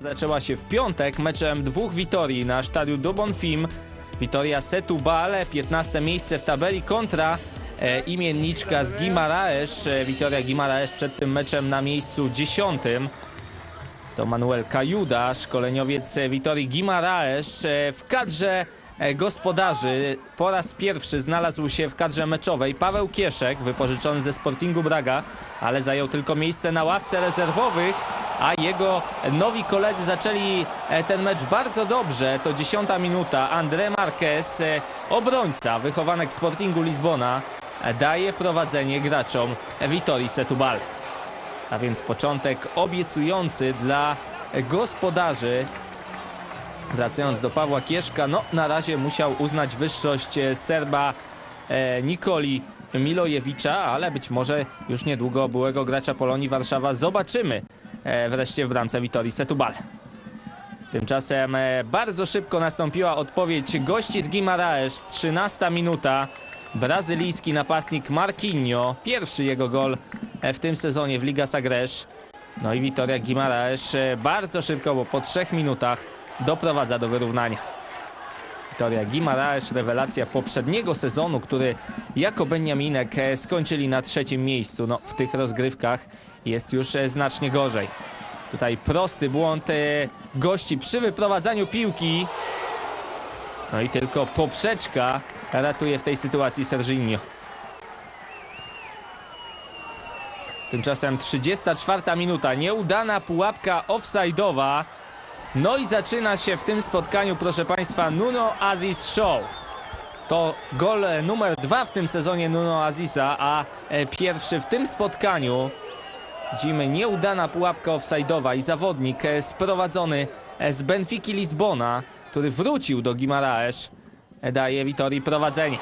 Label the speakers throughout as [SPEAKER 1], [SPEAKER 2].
[SPEAKER 1] zaczęła się w piątek meczem dwóch Witorii na stadiu do Bonfim. Witoria Setubal, 15 miejsce w tabeli kontra e, imienniczka z Gimaraesz. E, Witoria Gimaraesz przed tym meczem na miejscu 10. To Manuel Kajuda, szkoleniowiec Witorii Gimaraesz. E, W kadrze e, gospodarzy po raz pierwszy znalazł się w kadrze meczowej Paweł Kieszek, wypożyczony ze Sportingu Braga, ale zajął tylko miejsce na ławce rezerwowych, a jego nowi koledzy zaczęli e, ten mecz bardzo dobrze. To dziesiąta minuta. André Marquez, e, obrońca, wychowanek Sportingu Lizbona, e, daje prowadzenie graczom Witorii Setubal. A więc początek obiecujący dla gospodarzy. Wracając do Pawła Kieszka, no na razie musiał uznać wyższość Serba Nikoli Milojewicza, ale być może już niedługo byłego gracza Polonii Warszawa zobaczymy wreszcie w bramce Witorii Setubal. Tymczasem e, bardzo szybko nastąpiła odpowiedź gości z Gimaraesz. 13 minuta. Brazylijski napastnik Marquinho. Pierwszy jego gol e, w tym sezonie w Liga Sagresz. No i Witoria Gimaraesz e, bardzo szybko, bo po trzech minutach doprowadza do wyrównania. Witoria Gimaraesz, rewelacja poprzedniego sezonu, który jako Beniaminek e, skończyli na trzecim miejscu. No, w tych rozgrywkach jest już e, znacznie gorzej. Tutaj prosty błąd e, gości przy wyprowadzaniu piłki. No i tylko poprzeczka ratuje w tej sytuacji Serginio. Tymczasem 34 minuta, nieudana pułapka offside'owa. No i zaczyna się w tym spotkaniu, proszę Państwa, Nuno Aziz Show. To gol numer dwa w tym sezonie Nuno Aziza, a e, pierwszy w tym spotkaniu. Widzimy nieudana pułapka offside'owa i zawodnik e, sprowadzony e, z Benfiki Lizbona, który wrócił do Gimaraesz, daje Witorii prowadzenie.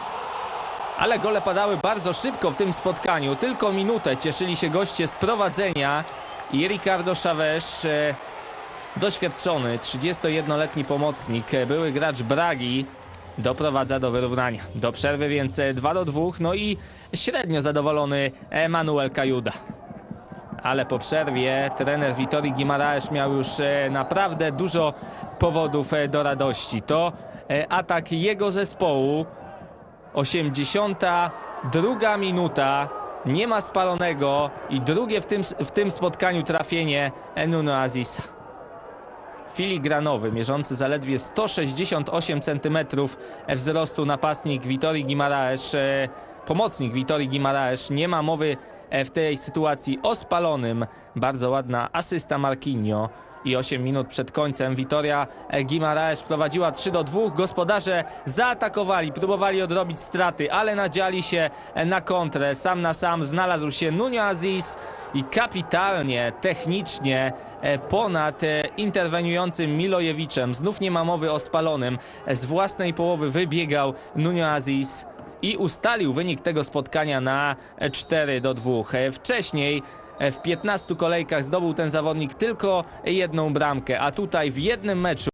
[SPEAKER 1] Ale gole padały bardzo szybko w tym spotkaniu. Tylko minutę cieszyli się goście z prowadzenia i Ricardo Chavez, doświadczony 31-letni pomocnik, były gracz Bragi, doprowadza do wyrównania. Do przerwy więc e, 2 do 2, no i średnio zadowolony Emanuel Kajuda. Ale po przerwie trener Witorii Gimaraesz miał już e, naprawdę dużo powodów e, do radości. To e, atak jego zespołu. 82 minuta. Nie ma spalonego i drugie w tym, w tym spotkaniu trafienie Nuno Azisa. Filigranowy, mierzący zaledwie 168 cm wzrostu napastnik Witorii Gimaraesz, e, pomocnik Witorii Gimaraesz. Nie ma mowy e, w tej sytuacji o spalonym. Bardzo ładna asysta Marquinho. I 8 minut przed końcem Witoria e, Gimaraesz prowadziła 3 do 2. Gospodarze zaatakowali, próbowali odrobić straty, ale nadziali się na kontrę. Sam na sam znalazł się Nuno Aziz i kapitalnie, technicznie e, ponad e, interweniującym Milojewiczem. Znów nie ma mowy o spalonym. E, Z własnej połowy wybiegał Nuno Aziz i ustalił wynik tego spotkania na e, 4 do 2. E, Wcześniej w 15 kolejkach zdobył ten zawodnik tylko jedną bramkę, a tutaj w jednym meczu